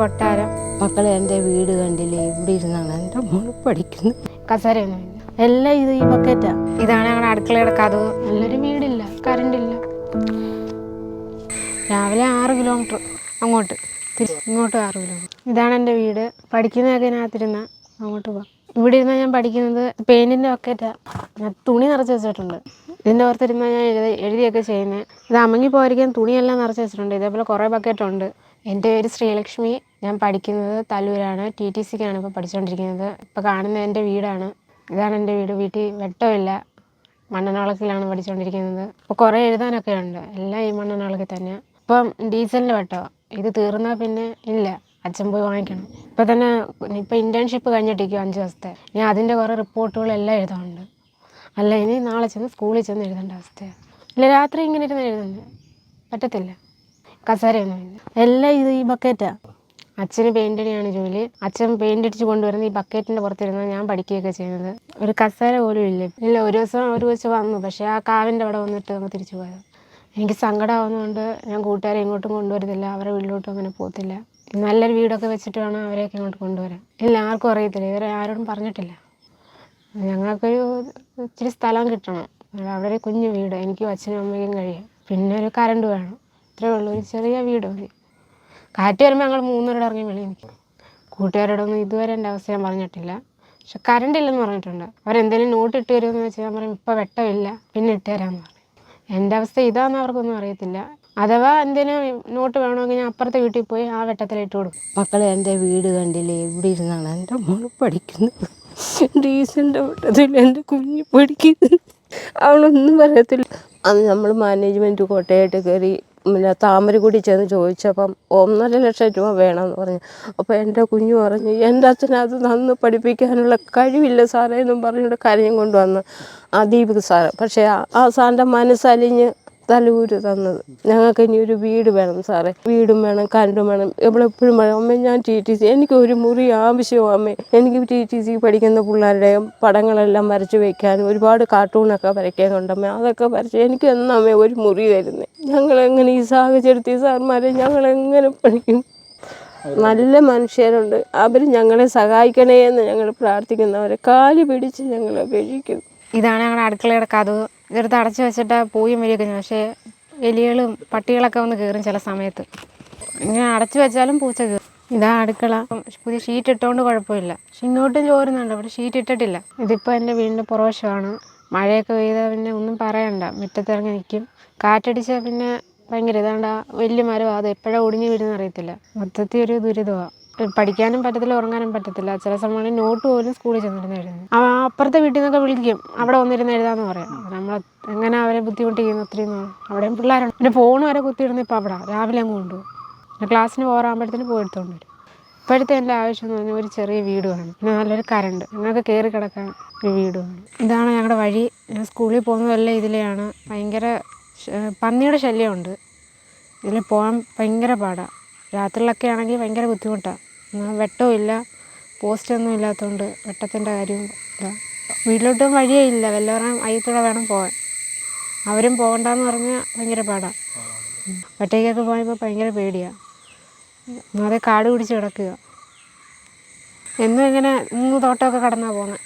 കൊട്ടാരം. മക്കളെ എന്റെ വീട് കണ്ടില്ലേ? ഇവിടെ ഇരുന്നാണ് എന്റെ മോൾ പഠിക്കുന്നു കസേര എല്ലാം ഇത് ഈ ബക്കറ്റാ ഇതാണ് ഞങ്ങളുടെ അടുക്കളയുടെ കഥവ് നല്ലൊരു വീടില്ല. കറണ്ട് ഇല്ല. രാവിലെ ആറ് കിലോമീറ്റർ അങ്ങോട്ട്. ഇങ്ങോട്ട് ആറ് കിലോമീറ്റർ ഇതാണ് എന്റെ വീട്. പഠിക്കുന്നതൊക്കെ ഇതിനകത്തിരുന്ന അങ്ങോട്ട് പോവാം. ഇവിടെ ഇരുന്നാൽ ഞാൻ പഠിക്കുന്നത് പെയിന്റിന്റെ ബക്കറ്റാ ഞാൻ തുണി നിറച്ച് വെച്ചിട്ടുണ്ട്. ഇതിന്റെ ഓർത്തിരുന്നാൽ ഞാൻ എഴുതി എഴുതിയൊക്കെ ചെയ്യുന്നത് ഇത് അമങ്ങി പോയിരിക്കാൻ തുണിയെല്ലാം നിറച്ച് വെച്ചിട്ടുണ്ട്. ഇതേപോലെ കുറേ ബക്കറ്റുണ്ട് എന്റെ പേര് ശ്രീലക്ഷ്മി. ഞാൻ പഠിക്കുന്നത് തല്ലൂരാണ്. ടി ടി സിക്കാണ് ഇപ്പോൾ പഠിച്ചുകൊണ്ടിരിക്കുന്നത് ഇപ്പോൾ കാണുന്നത് എന്റെ വീടാണ്. ഇതാണ് എന്റെ വീട്. വീട്ടിൽ വെട്ടമില്ല. മണ്ണെണ്ണവിളക്കിലാണ് പഠിച്ചുകൊണ്ടിരിക്കുന്നത് ഇപ്പോൾ കുറേ എഴുതാനൊക്കെ ഉണ്ട്. എല്ലാം ഈ മണ്ണെണ്ണവിളക്കിൽ തന്നെ. ഇപ്പം ഡീസലിന്റെ വെട്ടോ? ഇത് തീർന്നാൽ പിന്നെ ഇല്ല. അച്ഛൻ പോയി വാങ്ങിക്കണം. ഇപ്പോൾ തന്നെ ഇപ്പോൾ ഇന്റേൺഷിപ്പ് കഴിഞ്ഞിട്ടിരിക്കും അഞ്ച് ദിവസത്തെ. ഞാൻ അതിന്റെ കുറേ റിപ്പോർട്ടുകളെല്ലാം എഴുതാറുണ്ട് അല്ല ഇനി നാളെ ചെന്ന് സ്കൂളിൽ ചെന്ന് എഴുതേണ്ട അവസ്ഥയാണ് ഇല്ല രാത്രി ഇങ്ങനെ ഇരുന്ന് എഴുതുന്നത് പറ്റത്തില്ല. കസേരയൊന്നും എല്ലാം ഇത് ഈ ബക്കറ്റാ. അച്ഛന് പെയിന്റ് അടിയാണ് ജോലി. അച്ഛൻ പെയിന്റ് അടിച്ച് കൊണ്ടുവരുന്ന ഈ ബക്കറ്റിന്റെ പുറത്തിരുന്ന് ഞാൻ പഠിക്കുകയൊക്കെ ചെയ്യുന്നത്. ഒരു കസേര പോലും ഇല്ല. ഇല്ല ഒരു ദിവസം ഒരു ദിവസം വന്നു. പക്ഷേ ആ കാവിന്റെ അവിടെ വന്നിട്ട് അങ്ങ് തിരിച്ചു പോയത്. എനിക്ക് സങ്കടമാവുന്നതുകൊണ്ട് ഞാൻ കൂട്ടുകാരെ ഇങ്ങോട്ടും കൊണ്ടുവരുന്നില്ല. അവരെ വീട്ടിലോട്ടും അങ്ങനെ പോകത്തില്ല. നല്ലൊരു വീടൊക്കെ വെച്ചിട്ട് വേണം അവരെയൊക്കെ ഇങ്ങോട്ട് കൊണ്ടുവരാൻ. ഇല്ല ആർക്കും അറിയത്തില്ല. ഇവരെ ആരോടും പറഞ്ഞിട്ടില്ല. ഞങ്ങൾക്കൊരു ഇച്ചിരി സ്ഥലം കിട്ടണം. അവിടെ ഒരു കുഞ്ഞു വീട്. എനിക്കും അച്ഛനും അമ്മയ്ക്കും കഴിയും. പിന്നെ ഒരു കറണ്ട് വേണം. ഇത്രയേ ഉള്ളൂ. ഒരു ചെറിയ വീട് മതി. കാറ്റ് വരുമ്പോൾ ഞങ്ങൾ മൂന്നുപേരോട് ഇറങ്ങി വെളിയിൽ നിൽക്കും കൂട്ടുകാരോടൊന്നും ഇതുവരെ എന്റെ അവസ്ഥ ഞാൻ പറഞ്ഞിട്ടില്ല. പക്ഷെ കറണ്ട് ഇല്ലെന്ന് പറഞ്ഞിട്ടുണ്ട്. അവരെന്തെങ്കിലും നോട്ട് ഇട്ട് തരുമെന്ന് വെച്ചാൽ ഞാൻ പറയും ഇപ്പോൾ വെട്ടമില്ല പിന്നെ ഇട്ട് തരാമെന്ന് പറയും എന്റെ അവസ്ഥ ഇതാണെന്ന് അവർക്കൊന്നും അറിയത്തില്ല. അഥവാ എന്തെങ്കിലും നോട്ട് വേണമെങ്കിൽ ഞാൻ അപ്പുറത്തെ വീട്ടിൽ പോയി ആ വെട്ടത്തിൽ ഇട്ട് കൊടുക്കും. മക്കളെ എന്റെ വീട് കണ്ടില്ലേ? ഇവിടെ ഇരുന്നാണ് എന്റെ മോൾ പഠിക്കുന്നത്. ഡീസന്റെ വീട്ടത്തിൽ എന്റെ കുഞ്ഞ് പഠിക്കുന്നത്. അവളൊന്നും പറയത്തില്ല. അത് നമ്മൾ മാനേജ്മെന്റ് കോട്ടയായിട്ട് കയറി പിന്നെ താമരക്കുടി ചെന്ന് ചോദിച്ചപ്പം ഒന്നര ലക്ഷം രൂപ വേണമെന്ന് പറഞ്ഞു. അപ്പോൾ എന്റെ കുഞ്ഞു പറഞ്ഞു എന്റെ അച്ഛനത് നന്ന് പഠിപ്പിക്കാനുള്ള കഴിവില്ല സാറേ എന്നും പറഞ്ഞുകൊണ്ട് കരയും കൊണ്ടുവന്ന്. ആ ദീപക് സാറ് പക്ഷേ ആ സാറിന്റെ മനസ്സലിഞ്ഞ് തലൂര് തന്നത്. ഞങ്ങൾക്ക് ഇനി ഒരു വീട് വേണം സാറേ. വീടും വേണം കരണ്ടും വേണം. എവിടെപ്പോഴും വേണം. അമ്മേ ഞാൻ ടി ടി സി എനിക്ക് ഒരു മുറി ആവശ്യവും അമ്മേ. എനിക്ക് ടി ടി സി പഠിക്കുന്ന പിള്ളേരുടെ പടങ്ങളെല്ലാം വരച്ച് വയ്ക്കാനും ഒരുപാട് കാർട്ടൂണൊക്കെ വരയ്ക്കാനുണ്ടമ്മേ അതൊക്കെ വരച്ച് എനിക്ക് എന്നമ്മേ ഒരു മുറി തരുന്നത് ഞങ്ങളെങ്ങനെ ഈ സാഹചര്യത്തിൽ സാർമാരെ ഞങ്ങളെങ്ങനെ പഠിക്കും? നല്ല മനുഷ്യരുണ്ട്. അവർ ഞങ്ങളെ സഹായിക്കണേ എന്ന് ഞങ്ങൾ പ്രാർത്ഥിക്കുന്നവരെ കാൽ പിടിച്ച് ഞങ്ങളെ അപേക്ഷിക്കുന്നു ഇതാണ് ഞങ്ങളുടെ അടുക്കളയുടെ കഥവ് ഇതെടുത്ത് അടച്ചു വെച്ചിട്ട് പോയും വരികയൊക്കെ പക്ഷേ എലികളും പട്ടികളൊക്കെ വന്ന് കയറും ചില സമയത്ത്. ഇങ്ങനെ അടച്ചു വെച്ചാലും പൂച്ച കയറും. ഇതാ അടുക്കള. പുതിയ ഷീറ്റ് ഇട്ടുകൊണ്ട് കുഴപ്പമില്ല. പക്ഷെ ഇങ്ങോട്ടും ചോരുന്നുണ്ട്. അവിടെ ഷീറ്റ് ഇട്ടിട്ടില്ല. ഇതിപ്പോൾ എന്റെ വീടിന്റെ പുറവശമാണ്. മഴയൊക്കെ പെയ്താൽ പിന്നെ ഒന്നും പറയണ്ട. മുറ്റത്തിറങ്ങി നിൽക്കും കാറ്റടിച്ചാൽ പിന്നെ ഭയങ്കര ഇതാണ്ട്. വലിയ മരം അത് എപ്പോഴാണ് ഒടിഞ്ഞു വീഴുന്ന അറിയത്തില്ല മൊത്തത്തിൽ ഒരു ദുരിതമാണ് പഠിക്കാനും പറ്റത്തില്ല ഉറങ്ങാനും പറ്റത്തില്ല. ചില സമയങ്ങളിൽ നോട്ട് പോലും സ്കൂളിൽ ചെന്നിരുന്ന് എഴുതുന്നു ആ അപ്പുറത്തെ വീട്ടിൽ നിന്നൊക്കെ വിളിക്കും. അവിടെ വന്നിരുന്ന് എഴുതാന്ന് പറയാം. നമ്മൾ എങ്ങനെ അവരെ ബുദ്ധിമുട്ടിക്കുന്നു ഒത്തിരി അവിടെയും പിള്ളേരുണ്ട്. പിന്നെ ഫോൺ വരെ കുത്തിയിരുന്നു ഇപ്പോൾ അവിടെ രാവിലെ അങ്ങ് കൊണ്ടുപോകും. പിന്നെ ക്ലാസ്സിന് പോകാറാകുമ്പോഴത്തേന് പോയി എടുത്തുകൊണ്ട് വരും. ഇപ്പോഴത്തെ എന്റെ ആവശ്യം എന്ന് പറഞ്ഞാൽ ഒരു ചെറിയ വീട് വേണം. പിന്നെ നല്ലൊരു കറണ്ട് ഞങ്ങൾക്ക് കയറി കിടക്കാൻ ഒരു വീട് വേണം. ഇതാണ് ഞങ്ങളുടെ വഴി. ഞാൻ സ്കൂളിൽ പോകുന്നതെല്ലാം ഇതിലെയാണ്. ഭയങ്കര പന്നിയുടെ ശല്യമുണ്ട്. ഇതിൽ പോകാൻ ഭയങ്കര പാടാണ് രാത്രിയിലൊക്കെ ആണെങ്കിൽ ഭയങ്കര ബുദ്ധിമുട്ടാണ് ഇല്ല. പോസ്റ്റൊന്നും ഇല്ലാത്തതുകൊണ്ട് വെട്ടത്തിന്റെ കാര്യവും ഇല്ല വീട്ടിലോട്ടും വഴിയേ ഇല്ല വല്ലവരും അയ്യത്തൂടെ വേണം പോകാൻ അവരും പോകണ്ടെന്ന് പറഞ്ഞാൽ ഭയങ്കര പാടാണ് ഒറ്റയ്ക്കൊക്കെ പോയപ്പോൾ ഭയങ്കര പേടിയാണ് ഒന്നാമതെ കാട് പിടിച്ച് കിടക്കുക. എന്നും ഇങ്ങനെ മൂന്ന് തോട്ടമൊക്കെ കടന്നാണ് പോകുന്നത്